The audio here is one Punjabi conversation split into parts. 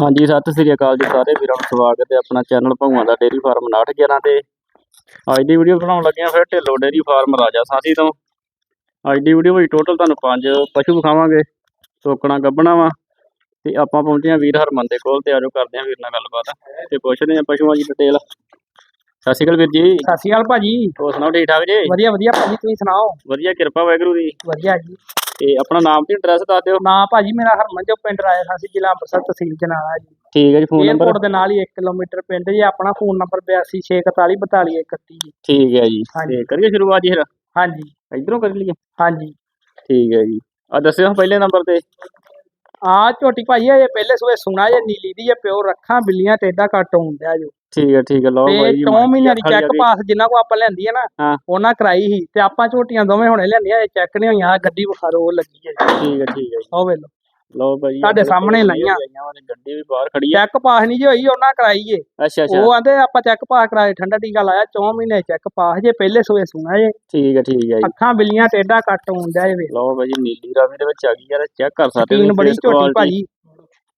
ਹਾਂਜੀ ਸਤਿ ਸ੍ਰੀ ਅਕਾਲ ਜੀ ਸਾਰੇ ਵੀਰਾਂ ਨੂੰ ਸਵਾਗਤ ਹੈ ਆਪਣਾ ਚੈਨਲ ਭਗਵਾਨ ਦਾ ਡੇਰੀ ਫਾਰਮ 911 ਤੇ। ਅੱਜ ਦੀ ਵੀਡੀਓ ਬਣਾਉਣ ਲੱਗੇ ਹਾਂ ਫਿਰ ਢਿੱਲੋ ਡੇਰੀ ਫਾਰਮ ਰਾਜਾ ਸਾਸੀ ਤੋਂ। ਅੱਜ ਦੀ ਵੀਡੀਓ ਵਿੱਚ ਟੋਟਲ ਤੁਹਾਨੂੰ ਪੰਜ ਪਸ਼ੂ ਵਿਖਾਵਾਂਗੇ ਟੋਕਣਾ ਗੱਬਣਾ ਵਾ। ਤੇ ਆਪਾਂ ਪਹੁੰਚੇ ਹਾਂ ਵੀਰ ਹਰਮਨ ਦੇ ਕੋਲ ਤੇ ਆਜੋ ਕਰਦੇ ਹਾਂ ਵੀਰ ਨਾਲ ਗੱਲਬਾਤ ਤੇ ਪੁੱਛਦੇ ਹਾਂ ਪਸ਼ੂਆਂ ਦੀ ਡਿਟੇਲ ਸਤਿ ਸ਼੍ਰੀ ਅਕਾਲ ਵੀਰ ਜੀ। ਸਤਿ ਸ਼੍ਰੀ ਅਕਾਲ ਭਾਜੀ। ਹੋਰ ਸੁਣਾਓ ਠੀਕ ਠਾਕ ਜੀ? ਵਧੀਆ ਵਧੀਆ ਭਾਜੀ ਤੁਸੀਂ ਸੁਣਾਓ? ਵਧੀਆ ਕਿਰਪਾ ਵਾਹਿਗੁਰੂ ਦੀ। ਵਧੀਆ ਜੀ। ਤੇ ਆਪਣਾ ਨਾਮ ਤੇ ਐਡਰੈਸ ਦੱਸ ਦਿਓ। ਨਾਂ ਭਾਜੀ ਮੇਰਾ ਹਰਮਨ ਜੋ ਪਿੰਡ ਰਾਇਆ ਸਾਸੀ ਜ਼ਿਲ੍ਹਾ ਅੰਮ੍ਰਿਤਸਰ ਤਹਿਸੀਲ ਜਨਾਲਾ ਜੀ। ਠੀਕ ਹੈ ਜੀ ਫੋਨ ਨੰਬਰ ਏਅਰਪੋਰਟ ਦੇ ਨਾਲ ਹੀ 1 ਕਿਲੋਮੀਟਰ ਪਿੰਡ ਜੀ ਆਪਣਾ ਫੋਨ ਨੰਬਰ 8264424131 ਜੀ ਠੀਕ ਹੈ ਜੀ। ਤੇ ਕਰੀਏ ਸ਼ੁਰੂਆਤ ਜੀ ਫਿਰ? ਹਾਂਜੀ। ਇਧਰੋਂ ਕਰ ਲਈਏ? ਹਾਂਜੀ। ਠੀਕ ਹੈ ਜੀ। ਆ ਦੱਸਿਓ ਪਹਿਲੇ ਨੰਬਰ ਤੇ। ਆ ਝੋਟੀ ਭਾਜੀ ਇਹ ਪਹਿਲੇ ਸੂਏ ਸੁਣਾ ਜੇ ਨੀਲੀ ਦੀ ਇਹ ਪਿਓ ਰੱਖਾਂ ਬਿੱਲੀਆਂ ਟੇਡਾ ਕੱਟ ਹੁੰਦਿਆ ਜੋ। ਠੀਕ ਹੈ ਠੀਕ ਹੈ ਲਓ ਤੇ ਬਾਈ ਜੀ 9 ਮਹੀਨਿਆਂ ਦੀ ਚੈੱਕ ਪਾਸ ਜਿੰਨਾ ਕੋ ਆਪਾਂ ਲੈਂਦੀ ਹੈ ਨਾ ਹਾਂ। ਉਹਨਾਂ ਕਰਾਈ ਸੀ। ਤੇ ਆਪਾਂ ਝੋਟੀਆਂ ਦੋਵੇਂ ਹੁਣੇ ਲੈਂਦੀਆਂ ਇਹ ਚੈੱਕ ਨਹੀਂ ਹੋਈਆਂ ਆਹ ਗੱਡੀ ਬੁਖਾਰੋ ਲੱਗੀ ਹੈ ਠੀਕ ਹੈ ਠੀਕ ਹੈ ਜੀ। ਉਹ ਵੇਲੋ ਲਓ। ਬਾਈ ਤੁਹਾਡੇ ਸਾਹਮਣੇ ਲਾਈਆਂ। ਵਾਂ ਗੱਡੀ ਵੀ ਬਾਹਰ ਖੜੀ ਹੈ ਚੈੱਕ ਪਾਸ ਨਹੀਂ ਜੀ ਹੋਈ ਉਹਨਾਂ ਕਰਾਈ ਏ। ਅੱਛਾ ਅੱਛਾ। ਉਹ ਆਂਦੇ ਆਪਾਂ ਚੈੱਕ ਪਾਸ ਕਰਾਏ ਠੰਡਾ ਟੀਕਾ ਲਾਇਆ 4 ਮਹੀਨੇ ਚੈੱਕ ਪਾਸ ਜੇ ਪਹਿਲੇ ਸੂਏ ਸੁਣਾ ਜੇ। ਠੀਕ ਹੈ ਠੀਕ ਹੈ ਜੀ। ਅੱਖਾਂ ਬਿੱਲੀਆਂ ਟੇਡਾ ਕੱਟ ਹੁੰਦਿਆ ਜੇ ਵੇਖ। ਲਓ ਬਾਈ ਜੀ ਨੀਲੀ ਰਾਵੀ ਦੇ ਵਿੱਚ ਆ ਗਈ ਯਾਰ ਚੈੱਕ ਕਰ ਸਕਦੇ ਤੁਸੀਂ ਬੜੀ face ਝੋਟੀ quality, ਭਾਜੀ।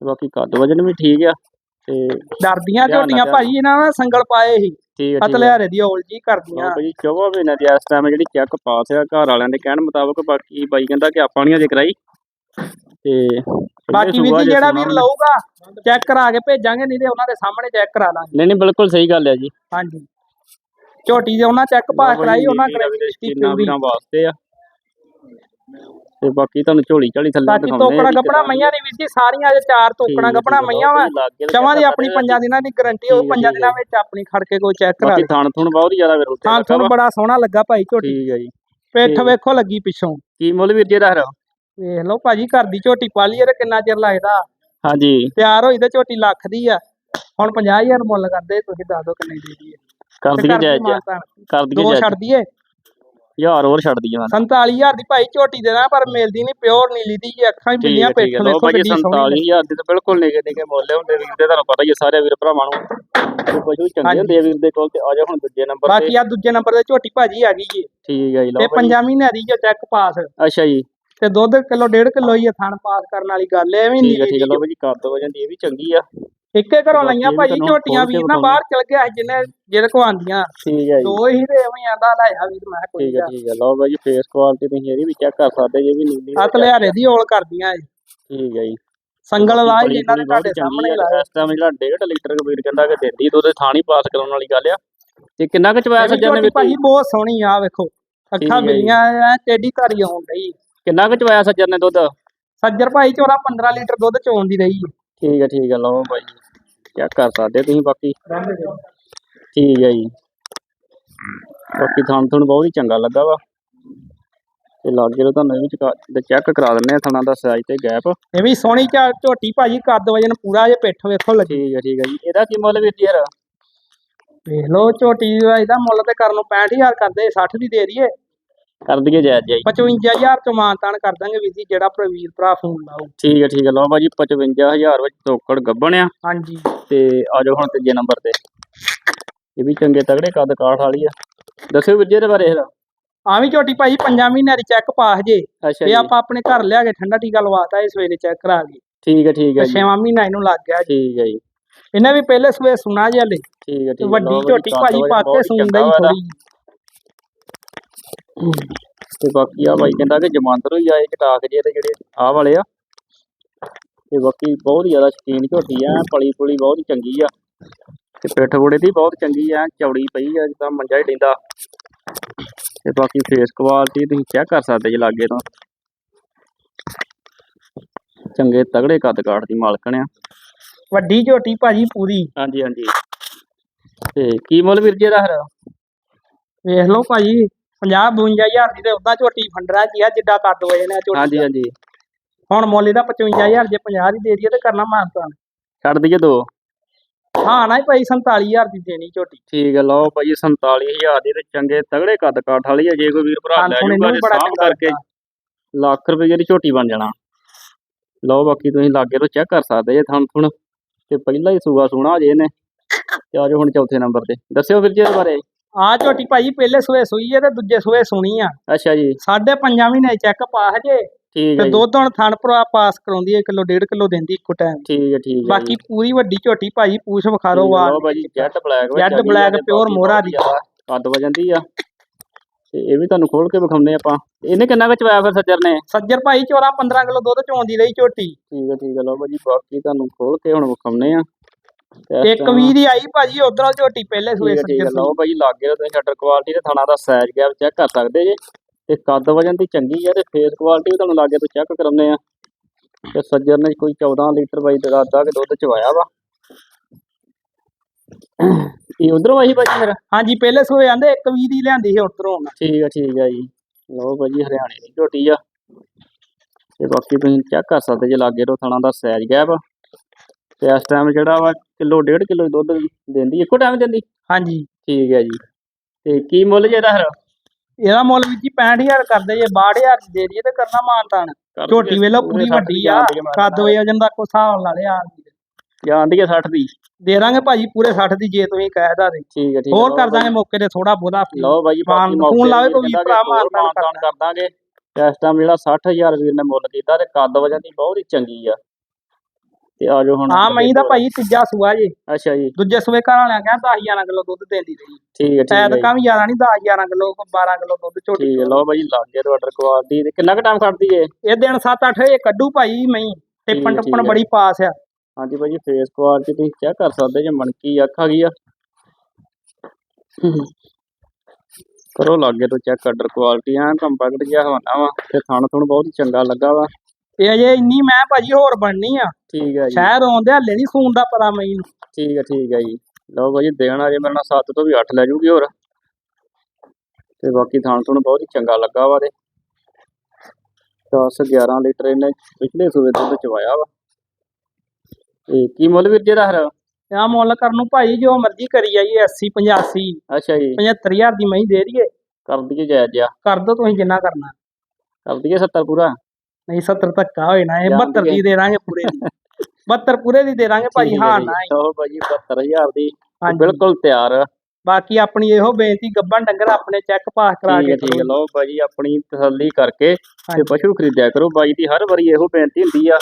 ਬਾਕੀ ਕੱਦ ਵਜਨ ਵੀ ਠੀਕ ਆ। ਤੇ ਡਰਦੀਆਂ ਝੋਟੀਆਂ ਭਾਜੀ ਇਹਨਾਂ ਨਾਲ ਸੰਗਲ ਪਾਏ ਸੀ। ਠੀਕ ਹੈ ਦੀ ਔਲ ਜੀ ਕਰਦੀਆਂ। ਬਾਈ 24 ਮਹੀਨੇ ਦੀ ਇਸ ਟਾਈਮ ਜਿਹੜੀ ਚੈੱਕ ਪਾਸ ਆ ਘਰ ਵਾਲਿਆਂ ਦੇ ਕਹਿਣ ਮੁਤਾਬਕ ਬਾਕੀ ਬਾਈ ਕਹਿੰਦਾ ਕਿ ਆਪਾਂ ਨਹੀਂ ਅਜੇ ਕਰਾਈ। ਤੇ ਬਾਕੀ ਵੀ ਜਿਹੜਾ ਵੀਰ ਲਊਗਾ ਚੈੱਕ ਕਰਾ ਕੇ ਭੇਜਾਂਗੇ ਨਹੀਂ ਤੇ ਉਹਨਾਂ ਦੇ ਸਾਹਮਣੇ ਚੈੱਕ ਕਰਾ ਦਾਂਗੇ ਨਹੀਂ ਨਹੀਂ ਬਿਲਕੁਲ ਸਹੀ ਗੱਲ ਹੈ ਜੀ। ਹਾਂਜੀ। ਝੋਟੀ ਦੇ ਉਹਨਾਂ ਚੈੱਕ ਪਾਸ ਕਰਾਈ ਉਹਨਾਂ ਕਰਾਈ ਕਿੰਨਾ ਪੂਰੀ। ਵਾਸਤੇ ਆ। ਤੇ ਬਾਕੀ ਤੁਹਾਨੂੰ ਝੋਲੀ ਝਾਲੀ ਥੱਲੇ ਬਾਕੀ ਤੋਕੜਾ ਆ ਗੱਪਣਾ ਮਈਆਂ ਦੀ ਵੀਰ ਜੀ ਸਾਰੀਆਂ ਅਜੇ ਚਾਰ ਤੋਕੜਾ ਗੱਪਣਾ ਮਈਆਂ ਵਾ ਚਵਾਂ ਦੀ ਆਪਣੀ ਪੰਜਾਂ ਦਿਨਾਂ ਦੀ ਗਾਰੰਟੀ ਉਹ ਪੰਜਾਂ ਦਿਨਾਂ ਵਿੱਚ ਆਪਣੀ ਖੜ ਕੇ ਕੋਈ ਚੈੱਕ ਕਰਾ ਬਾਕੀ ਥਾਣ ਥੁਣ ਬਹੁਤ ਜ਼ਿਆਦਾ ਫਿਰ ਉੱਤੇ ਵਾ। ਬੜਾ ਸੋਹਣਾ ਲੱਗਾ ਭਾਈ ਝੋਟੀ। ਠੀਕ ਹੈ ਜੀ। ਪਿੱਠ। ਵੇਖੋ ਲੱਗੀ ਪਿੱਛੋਂ। ਕੀ ਮੁੱਲ ਵੀਰ ਜੀ ਦਾ ਹਰਾ ਵੇਖ ਲਓ ਭਾਜੀ ਘਰ ਦੀ ਝੋਟੀ ਪਾਲੀ ਇਹਦੇ ਕਿੰਨਾ ਚਿਰ ਲੱਗਦਾ। ਹਾਂਜੀ। ਤਿਆਰ ਹੋਈ ਤੇ ਝੋਟੀ ਲੱਖ ਦੀ ਆ। ਹੁਣ 50000 ਮੁੱਲ ਕਰਦੇ ਤੁਸੀਂ ਦੱਸ ਦਿਓ ਕਿੰਨੇ ਦੀ ਦੀ ਹੈ ਕਰ ਦਈਏ ਜਾਇਜ਼। ਕਰ ਦਈਏ ਦੋ ਛੱਡ ਦਈਏ। ਯਾਰ ਹੋਰ ਛੱਡ ਦਈਏ ਮੈਂ 47000 ਦੀ ਭਾਈ ਝੋਟੀ ਦੇਣਾ ਪਰ ਮਿਲਦੀ ਨਹੀਂ ਪਿਓਰ ਨੀਲੀ ਦੀ ਅੱਖਾਂ ਹੀ ਠੀਕ ਪਿੱਠ ਵੇਖੋ ਭਾਈ ਕਿੰਨੀ ਸੋਹਣੀ 47000 ਦੇ ਤਾਂ ਬਿਲਕੁਲ ਨਿਗੇ ਨਿਗੇ ਮੁੱਲ ਹੁੰਦੇ ਵੀਰ ਦੇ ਤੁਹਾਨੂੰ ਪਤਾ ਹੀ ਸਾਰੇ ਵੀਰ ਭਰਾਵਾਂ ਨੂੰ। ਤੇ ਕੁਝ ਵੀ ਚੰਗੇ। ਹੁੰਦੇ ਵੀਰ ਦੇ ਕੋਲ ਤੇ ਆ ਜਾ ਹੁਣ ਦੂਜੇ ਨੰਬਰ ਤੇ। ਬਾਕੀ ਆ ਦੂਜੇ ਨੰਬਰ ਤੇ ਝੋਟੀ ਭਾਜੀ ਆ ਗਈ ਜੀ। ਠੀਕ ਹੈ ਜੀ ਤੇ ਲਓ ਭਾਈ। ਪੰਜਾਂ ਮਹੀਨਿਆਂ ਦੀ ਜੋ ਚੈੱਕ ਪਾਸ ਅੱਛਾ ਜੀ। ਤੇ ਦੁੱਧ ਕਿਲੋ ਡੇਢ ਕਿਲੋ ਹੀ ਆ ਥਣ ਪਾਸ ਕਰਨ ਵਾਲੀ ਗੱਲ ਐ ਐਵੇਂ ਠੀਕ ਹੈ ਠੀਕ ਹੈ। ਲਓ ਭਾਈ ਜੀ ਕਰ ਦੋ ਵਜਨ ਦੀ ਇਹ ਵੀ ਚੰਗੀ ਆ। ਇੱਕੇ ਘਰੋਂ ਲਈਆਂ ਵੀ ਭਾਜੀ ਝੋਟੀਆਂ ਵੀਰ ਨਾ ਬਾਹਰ ਚਲ ਗਿਆ ਜਿਹਨੇ ਜਿਹਦੇ ਕੋ ਆਂਦੀਆਂ ਠੀਕ ਹੈ ਜੀ। ਦੋ ਹੀ ਤੇ ਐਵੇਂ ਆਂਦਾ ਲਾਇਆ ਵੀਰ ਮੈਂ ਕੋਈ ਠੀਕ ਹੈ ਠੀਕ ਹੈ। ਲਓ ਭਾਈ ਜੀ ਫੇਸ ਕੁਆਲਿਟੀ ਤੁਸੀਂ ਇਹਦੀ ਵੀ ਚੈੱਕ ਕਰ ਸਕਦੇ ਜੇ ਵੀ ਨੀਲੀ ਹੱਥ ਲਿਆਰੇ ਦੀ ਔਲ ਕਰਦੀਆਂ ਇਹ। ਠੀਕ ਹੈ ਜੀ। ਸੰਗਲ ਲਾਏ ਜਿਨ੍ਹਾਂ ਨੇ ਤੁਹਾਡੇ ਸਾਹਮਣੇ। ਲਾਇਆ ਇਸ ਟਾਈਮ ਜਿਹੜਾ 1.5 ਲੀਟਰ ਕਬੀਰ ਕਹਿੰਦਾ ਕਿ ਦਿੰਦੀ ਦੁੱਧ ਥਾਣੀ ਪਾਸ ਕਰਾਉਣ ਵਾਲੀ ਗੱਲ ਆ। ਤੇ ਕਿੰਨਾ ਕੁ ਚਵਾਇਆ ਵੀ ਸੱਜਣ ਨੇ ਵਿੱਚ? ਭਾਜੀ ਬਹੁਤ ਸੋਹਣੀ ਆ ਵੇਖੋ। ਅੱਖਾਂ ਜੀ। ਬਿੱਲੀਆਂ ਐ ਟੇਡੀ ਧਾਰੀ ਆਉਣ ਡਈ। ਕਿੰਨਾ ਕੁ ਚਵਾਇਆ ਸੱਜਣ ਨੇ ਦੁੱਧ? ਸੱਜਰ ਭਾਈ ਚੋਰਾ 15 ਲੀਟਰ ਦੁੱਧ ਚੋਣ ਦੀ ਰਹੀ। ਠੀਕ ਹੈ ਠੀਕ ਹੈ। ਲਓ ਭਾਈ। ਚੈੱਕ ਕਰ ਸਕਦੇ ਤੁਸੀਂ ਬਾਕੀ? ਠੀਕ ਹੈ ਜੀ। ਬਾਕੀ ਥਣ ਥਣ ਬਹੁਤ ਹੀ ਚੰਗਾ ਲੱਗਾ ਵਾ। ਤੇ ਲਾਗੇ ਤੋਂ ਤੁਹਾਨੂੰ ਇਹ ਵੀ ਚੈੱਕ ਕਰਾ ਦਿੰਦੇ ਆ ਥਣਾਂ ਦਾ ਸਾਈਜ਼ ਤੇ ਗੈਪ ਇਹ ਵੀ ਸੋਹਣੀ ਝਾ- ਝੋਟੀ ਭਾਜੀ ਕੱਦ ਵਜਨ ਪੂਰਾ ਜੇ ਪਿੱਠ ਵੇਖੋ ਲੱਗੀ। ਠੀਕ ਹੈ ਠੀਕ ਹੈ ਜੀ। ਇਹਦਾ ਕੀ ਮੁੱਲ ਵੀਰ ਜੀ ਯਾਰ ਵੇਖ ਲਓ ਝੋਟੀ ਦਾ ਇਹਦਾ ਮੁੱਲ ਤੇ ਕਰਨ ਨੂੰ 65000 ਕਰਦੇ 60 ਦੀ ਦੇ ਦਈਏ। ਕਰ ਦਈਏ ਜਾਇਜ਼ ਜਾਈ 55000 ਚ ਮਾਨਤਾਨ ਕਰ ਦਾਂਗੇ ਵੀਰ ਜੀ ਜਿਹੜਾ ਪ੍ਰਵੀਰ ਭਰਾ ਫੋਨ ਲਾਓ। ਠੀਕ ਹੈ ਠੀਕ ਹੈ। ਲਓ ਭਾਜੀ 55000 ਵਿੱਚ ਤੋਕੜ ਗੱਬਣ ਆ। ਹਾਂਜੀ। ਤੇ ਆ ਜਾਓ ਹੁਣ ਤੀਜੇ ਨੰਬਰ ਤੇ। ਇਹ ਵੀ ਚੰਗੇ ਤਗੜੇ ਕੱਦ ਕਾਠ ਵਾਲੀ ਆ। ਦੱਸਿਓ ਵੀਰ ਜੀ ਇਹਦੇ ਬਾਰੇ ਇਹਦਾ ਆ ਵੀ ਝੋਟੀ ਭਾਜੀ ਪੰਜਾਂ ਮਹੀਨਿਆਂ ਦੀ ਚੈੱਕ ਪਾਸ ਜੇ ਅੱਛਾ ਇਹ ਆਪਾਂ ਆਪਣੇ ਘਰ ਲਿਆ ਕੇ ਠੰਡਾ ਟੀਕਾ ਲਵਾਤਾ ਇਸ ਵੇਲੇ ਚੈੱਕ ਕਰਾ ਕੇ। ਠੀਕ ਹੈ ਠੀਕ ਹੈ ਜੀ। ਮਹੀਨਾ ਇਹਨੂੰ ਲੱਗ ਗਿਆ ਜੀ। ਠੀਕ ਹੈ ਜੀ। ਇਹਨੇ ਵੀ ਪਹਿਲੇ ਸਵੇ ਸੁਣਾ ਜੇ ਹਲੇ। ਠੀਕ ਹੈ ਠੀਕ ਹੈ। ਵੱਡੀ ਝੋਟੀ ਭਾਜੀ ਪਾ ਕੇ ਸੁਣਦਾ ਹੀ। ਥੋੜੀ ਤੇ ਬਾਕੀ ਆ ਬਾਈ ਕਹਿੰਦਾ ਕਿ ਜਮਾਂਦਰੋਂ ਹੀ ਆਏ ਚਟਾਕ ਜੇ ਤੇ ਜਿਹੜੇ ਆਹ ਵਾਲੇ ਆ। ਤੇ ਬਾਕੀ ਬਹੁਤ ਹੀ ਜ਼ਿਆਦਾ ਸ਼ਕੀਨ ਝੋਟੀ ਆ ਪਲੀ ਪੁਲੀ ਬਹੁਤ ਹੀ ਚੰਗੀ ਆ। ਤੇ ਪਿੱਠ ਗੋੜੇ ਦੀ ਬਹੁਤ ਚੰਗੀ ਆ ਚੌੜੀ ਪਈ ਆ ਜਿੱਦਾਂ ਮੰਜਾ ਹੀ ਡਿੰਦਾ। ਤੇ ਬਾਕੀ ਫੇਸ ਕੁਆਲਿਟੀ ਤੁਸੀਂ ਚੈੱਕ ਕਰ ਸਕਦੇ ਜੇ ਲਾਗੇ ਤੋਂ। ਚੰਗੇ ਤਗੜੇ ਕੱਦ ਕਾਠ ਦੀ ਮਾਲਕਣ ਆ। ਵੱਡੀ ਝੋਟੀ ਭਾਜੀ ਪੂਰੀ। ਹਾਂਜੀ ਹਾਂਜੀ। ਤੇ ਕੀ ਮੁੱਲ ਵੀਰ ਜੀ ਇਹਦਾ ਫਿਰ? ਵੇਖ ਲਓ ਭਾਜੀ 50 52000 ਦੀ ਤੇ ਉਦਾਂ ਝੋਟੀ ਫੰਡਰਾ ਜੀ ਆ ਜਿੱਡਾ ਕੱਦ ਵਜੇ ਨੇ ਝੋਟੀ ਹਾਂਜੀ ਦਾ। ਹਾਂਜੀ। ਹੁਣ ਮੁੱਲ ਇਹਦਾ 55000 ਜੇ 50 ਦੀ ਦੇ ਦਈਏ ਤੇ ਕਰਨਾ ਮਾਨਤਾਨ। ਛੱਡ ਦਈਏ ਦੋ? ਹਾਂ ਨਾ ਹੀ ਭਾਈ 47000 ਦੀ ਦੇਣੀ ਝੋਟੀ। ਠੀਕ ਹੈ ਲਓ ਭਾਜੀ 47000 ਦੀ ਤੇ ਚੰਗੇ ਤਗੜੇ ਕੱਦ ਕਾਠ ਵਾਲੀ ਆ ਜੇ ਕੋਈ ਵੀਰ ਭਰਾ ਹਾਂ, ਲੈ ਜੂਗਾ ਤੇ ਚੰਗਾ ਕਰਕੇ ਲੱਖ ਰੁਪਏ ਦੀ ਝੋਟੀ ਬਣ ਜਾਣਾ। ਲਓ ਬਾਕੀ ਤੁਸੀਂ ਲਾਗੇ ਤੋਂ ਚੈੱਕ ਕਰ ਸਕਦੇ ਜੇ ਥਣ ਥੁਣ ਤੇ ਪਹਿਲਾਂ ਹੀ ਸੂਆ ਸੋਹਣਾ ਜੇ ਨੇ ਤੇ ਆਜੋ ਹੁਣ ਚੌਥੇ ਨੰਬਰ ਤੇ। ਦੱਸਿਓ ਵੀਰ ਜੀ ਇਹਦੇ ਬਾਰੇ। ਆ ਝੋਟੀ ਭਾਜੀ ਪਹਿਲੇ ਸੂਏ ਸੂਈ ਹੈ ਤੇ ਦੂਜੇ ਸੂਏ ਸੁਣੀ ਆ। ਅੱਛਾ ਜੀ। ਸਾਢੇ ਪੰਜਾਂ ਮਹੀਨੇ ਚੈੱਕ ਪਾਸ ਜੇ ਠੀਕ ਹੈ ਤੇ ਜੀ। ਦੁੱਧ ਹੁਣ ਥਣ ਭਰਾ ਪਾਸ ਕਰਾਉਂਦੀ ਹੈ ਕਿਲੋ ਡੇਢ ਕਿਲੋ ਦਿੰਦੀ ਇੱਕੋ ਟਾਈਮ ਠੀਕ ਹੈ ਠੀਕ ਹੈ ਬਾਕੀ ਪੂਰੀ ਵੱਡੀ ਝੋਟੀ ਭਾਜੀ ਪੂਛ ਵਿਖਾਰੋ ਵਾ ਲਓ ਭਾਜੀ jet black jet black pure ਮੋਹਰਾ ਦੀ। ਕੱਦ ਵਜਨ ਦੀ ਆ। ਤੇ ਇਹ ਵੀ ਤੁਹਾਨੂੰ ਖੋਲ ਕੇ ਵਿਖਾਉਂਦੇ ਆਪਾਂ। ਇਹਨੇ ਕਿੰਨਾ ਕੁ ਚਵਾਇਆ ਫਿਰ ਸੱਜਰ ਨੇ? ਸੱਜਰ ਭਾਈ ਚੋਰਾ 15 ਕਿਲੋ ਦੁੱਧ ਚੋਂਦੀ ਰਹੀ ਝੋਟੀ। ਠੀਕ ਹੈ ਠੀਕ ਹੈ ਲਓ ਭਾਜੀ ਬਾਕੀ ਤੁਹਾਨੂੰ ਖੋਲ ਕੇ ਹੁਣ ਵਿਖਾਉਂਦੇ ਆ। ਤੇ ਇਸ ਇੱਕ time- ਵੀਹ ਦੀ ਆਈ ਭਾਜੀ ਉਧਰੋਂ ਝੋਟੀ ਪਹਿਲੇ ਸੂਏ ਠੀਕ ਹੈ ਠੀਕ ਹੈ ਸੱਜਰ ਲਓ ਭਾਜੀ ਲਾਗੇ ਤੁਸੀਂ ਸ਼ਟਰ ਕੁਆਲਿਟੀ ਤੇ ਥਣਾ ਦਾ ਸਾਈਜ਼ ਗੈਪ ਚੈੱਕ ਕਰ ਸਕਦੇ ਜੇ। ਤੇ ਕੱਦ ਵਜਨ ਦੀ ਚੰਗੀ ਆ ਤੇ ਫੇਸ ਕੁਆਲਿਟੀ ਵੀ ਤੁਹਾਨੂੰ ਲਾਗੇ ਤੋਂ ਚੈੱਕ ਕਰਾਉਂਦੇ ਆ। ਤੇ ਸੱਜਰ ਨੇ ਕੋਈ 14 ਲੀਟਰ ਬਾਈ ਦਾ ਕੇ ਦੁੱਧ ਚਵਾਇਆ ਵਾ। ਇਹ ਉਧਰੋਂ ਆਈ ਭਾਜੀ ਫਿਰ? ਹਾਂਜੀ ਪਹਿਲੇ ਸੂਏ ਆਂਦੇ ਇੱਕ ਵੀਹ ਦੀ ਲਿਆਂਦੀ ਸੀ ਉਧਰੋਂ। ਠੀਕ ਆ ਠੀਕ ਆ ਜੀ। ਲਓ ਭਾਜੀ ਹਰਿਆਣੇ ਦੀ ਝੋਟੀ ਆ। ਤੇ ਬਾਕੀ ਤੁਸੀਂ ਚੈੱਕ ਕਰ ਸਕਦੇ ਜੇ ਲਾਗੇ ਤੋਂ ਥਣਾ ਦਾ ਸਾਈਜ਼ ਗੈਪ ਤੇ ਇਸ ਟਾਈਮ ਜਿਹੜਾ ਵਾ ਕਿਲੋ ਡੇਢ ਕਿਲੋ ਦੁੱਧ ਦਿੰਦੀ ਇੱਕੋ ਟਾਈਮ ਦਿੰਦੀ? ਹਾਂਜੀ। ਠੀਕ ਹੈ ਜੀ। ਤੇ ਕੀ ਮੁੱਲ ਜੇ ਇਹਦਾ ਫਿਰ? ਇਹਦਾ ਮੁੱਲ ਵੀ ਜੀ 65000 ਕਰਦੇ ਜੇ 62000 ਦੀ ਦੇ ਦਈਏ ਤੇ ਕਰਨਾ ਮਾਨਤਾਨ। ਝੋਟੀ ਵੇਲੋ ਪੂਰੇ ਵੱਡੀ ਦੀ ਆ ਕੱਦ ਵਜਨ ਦਾ ਕੋ ਹਿਸਾਬ ਲਾ ਲਿਆ ਜਾਂਦੀ ਹੈ 60 ਦੀ। ਦੇ ਦਾਂਗੇ ਭਾਜੀ ਪੂਰੇ 60 ਦੀ ਜੇ ਤੁਸੀਂ ਕਹਿਦਾ ਤੇ। ਠੀਕ ਹੈ ਠੀਕ ਹੋਰ ਕਰ ਦਾਂਗੇ ਮੌਕੇ ਤੇ ਥੋੜਾ ਬਹੁਤਾ ਲਓ ਭਾਜੀ ਫੋਨ ਲਾਵੇ ਕੋਈ ਭਰਾ ਮਾਨਤਾਨ ਕਰ ਦਾਂਗੇ। ਇਸ ਟਾਈਮ ਜਿਹੜਾ 60000 ਵੀਰ ਨੇ ਮੁੱਲ ਕੀਤਾ ਤੇ ਕੱਦ ਵਜਨ ਦੀ ਬਹੁਤ ਹੀ ਚੰਗੀ ਆ। ਤੇ ਆ ਜਾਓ ਹੁਣ ਹਾਂ ਮਈ ਦਾ ਭਾਜੀ ਤੀਜਾ ਸੂਆ ਜੇ। ਅੱਛਾ ਜੀ। ਦੂਜੇ ਸੂਏ ਘਰ ਵਾਲਿਆਂ ਕਹਿੰਦਾ 10 11 ਕਿਲੋ ਦੁੱਧ ਦੇਂਦੀ ਰਹੀ। ਠੀਕ ਹੈ ਠੀਕ ਹੈ ਸ਼ਾਇਦ ਜੀ। ਕਾ ਵੀ ਜ਼ਿਆਦਾ ਨਹੀਂ 10 11 ਕਿਲੋ 12 ਕਿਲੋ ਦੁੱਧ ਝੋਟੀ ਠੀਕ ਹੈ ਲਓ ਭਾਜੀ ਲਾਗੇ ਤੋਂ ਆਰਡਰ ਕੁਆਲਿਟੀ ਤੇ ਕਿੰਨਾ ਕੁ ਟਾਈਮ ਖੜਦੀ ਏ? ਇਹ ਦਿਨ 7-8 ਇਹ ਕੱਢੂ ਭਾਈ ਮਈ ਟਿੱਪਣ ਟੱਪਣ। ਬੜੀ ਪਾਸ ਆ। ਹਾਂਜੀ ਭਾਜੀ ਫੇਸ ਕੁਆਲਿਟੀ ਤੁਸੀਂ ਚੈੱਕ ਕਰ ਸਕਦੇ ਜੇ ਮਣਕੀ ਅੱਖ ਆ ਗਈ ਆ। ਕਰੋ ਲਾਗੇ ਤੋਂ ਚੈੱਕ ਆਰਡਰ ਕੁਆਲਿਟੀ ਆ ਕੰਪੈਕਟ ਜਿਹਾ ਹਵਾਨਾ ਵਾ। ਤੇ ਥਣ ਥੁਣ ਬਹੁਤ ਚੰਗਾ ਲੱਗਾ ਵਾ। ਇਹ ਅਜੇ ਇੰਨੀ ਮੈਂ ਭਾਜੀ ਹੋਰ ਬਣਨੀ ਆ। ਠੀਕ ਹੈ ਜੀ। ਸ਼ਹਿਰ ਆਉਂਦੇ ਹਲੇ ਨਹੀਂ ਸੂਣ ਦਾ ਪਤਾ ਮਈ ਨੂੰ ਠੀਕ ਹੈ ਠੀਕ ਹੈ ਜੀ। ਲਓ ਭਾਜੀ ਦੇਣਾ ਜੇ ਮੇਰੇ ਨਾਲ 7 ਤੋਂ ਵੀ 8 ਲੈ ਜੂਗੀ ਹੋਰ। ਤੇ ਬਾਕੀ ਥਣ ਥੁਣ ਬਹੁਤ ਹੀ ਚੰਗਾ ਲੱਗਾ ਵਾ ਤੇ। 10 11 ਲੀਟਰ ਇਹਨੇ ਪਿਛਲੇ ਸੂਬੇ ਦੁੱਧ ਚਵਾਇਆ ਵਾ। ਤੇ ਕੀ ਮੁੱਲ ਵੀਰ ਜੀ ਦਾ ਹਰ ਆ ਮੁੱਲ ਕਰਨ ਨੂੰ ਭਾਈ ਜੋ ਮਰਜ਼ੀ ਕਰੀ ਜਾਈਏ 80 85 ਅੱਛਾ ਜੀ। 75000 ਦੀ ਮਈ ਦੇ ਦਈਏ। ਕਰ ਦਈਏ ਜਾਇਜ਼ ਜਿਹਾ। ਕਰ ਦੋ ਤੁਸੀਂ ਜਿੰਨਾ ਕਰਨਾ। ਕਰ ਦਈਏ 70 ਪੂਰਾ। ਨਹੀਂ 70 ਧੱਕਾ ਹੋਏ ਨਾ ਇਹ ਜਾਣ 72 ਦੀਏ। ਦੀ ਦੇ ਦਾਂਗੇ ਪੂਰੇ ਦੀ 72 ਪੂਰੇ ਦੀ ਦੇ ਦਾਂਗੇ ਭਾਜੀ ਹੈ। ਨਾ। ਲਓ ਭਾਜੀ 72000 ਦੀ। ਬਿਲਕੁਲ ਤਿਆਰ। ਬਾਕੀ ਆਪਣੀ ਇਹੋ ਬੇਨਤੀ ਗੱਬਨ ਡੰਗਰ ਆਪਣੇ ਚੈੱਕ ਪਾਸ ਕਰਾ ਕੇ ਠੀਕ। ਲਓ ਭਾਜੀ ਆਪਣੀ ਤਸੱਲੀ ਕਰਕੇ ਤੇ। ਪਸ਼ੂ ਖਰੀਦਿਆ ਕਰੋ ਬਾਈ ਦੀ ਹਰ ਵਾਰੀ ਇਹੋ ਬੇਨਤੀ ਹੁੰਦੀ ਆ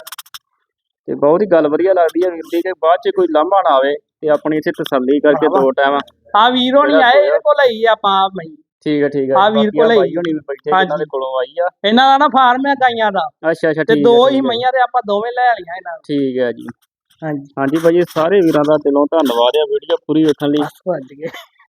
ਤੇ ਬਹੁਤ ਹੀ ਗੱਲ ਵਧੀਆ ਲੱਗਦੀ ਆ ਵੀਰ ਦੀ ਕਿ ਬਾਅਦ ਚ ਕੋਈ ਲਾਂਭਾ ਨਾ ਆਵੇ ਤੇ ਆਪਣੀ ਇੱਥੇ ਤਸੱਲੀ ਕਰਕੇ। ਦੋ ਟਾਈਮ ਆ ਵੀਰ ਹੋਣੀ ਆਏ। ਇਹਦੇ ਕੋਲ ਲਈ ਆਪਾਂ ਮਈ ਠੀਕ ਹੈ ਠੀਕ ਹੈ ਆਹ ਵੀਰ ਕੋਲ ਹੀ। ਹੋਣੀ ਵੀ ਬੈਠੇ ਜਿਨ੍ਹਾਂ ਦੇ। ਕੋਲੋਂ ਆਈ ਆ ਇਹਨਾਂ ਦਾ ਨਾ ਫਾਰਮ ਹੈ ਗਾਈਆਂ ਦਾ ਅੱਛਾ ਅੱਛਾ ਤੇ ਦੋ ਹੈ। ਮਈਆਂ ਤੇ ਆਪਾਂ ਦੋਵੇਂ ਲੈ ਲਈਆਂ ਇਹਨਾਂ। ਠੀਕ ਹੈ ਜੀ ਹਾਂਜੀ ਹਾਂਜੀ ਭਾਜੀ ਸਾਰੇ ਵੀਰਾਂ ਦਾ ਦਿਲੋਂ ਧੰਨਵਾਦ ਆ ਵੀਡੀਓ ਪੂਰੀ ਵੇਖਣ ਲਈ ਭੱਜ ਗਏ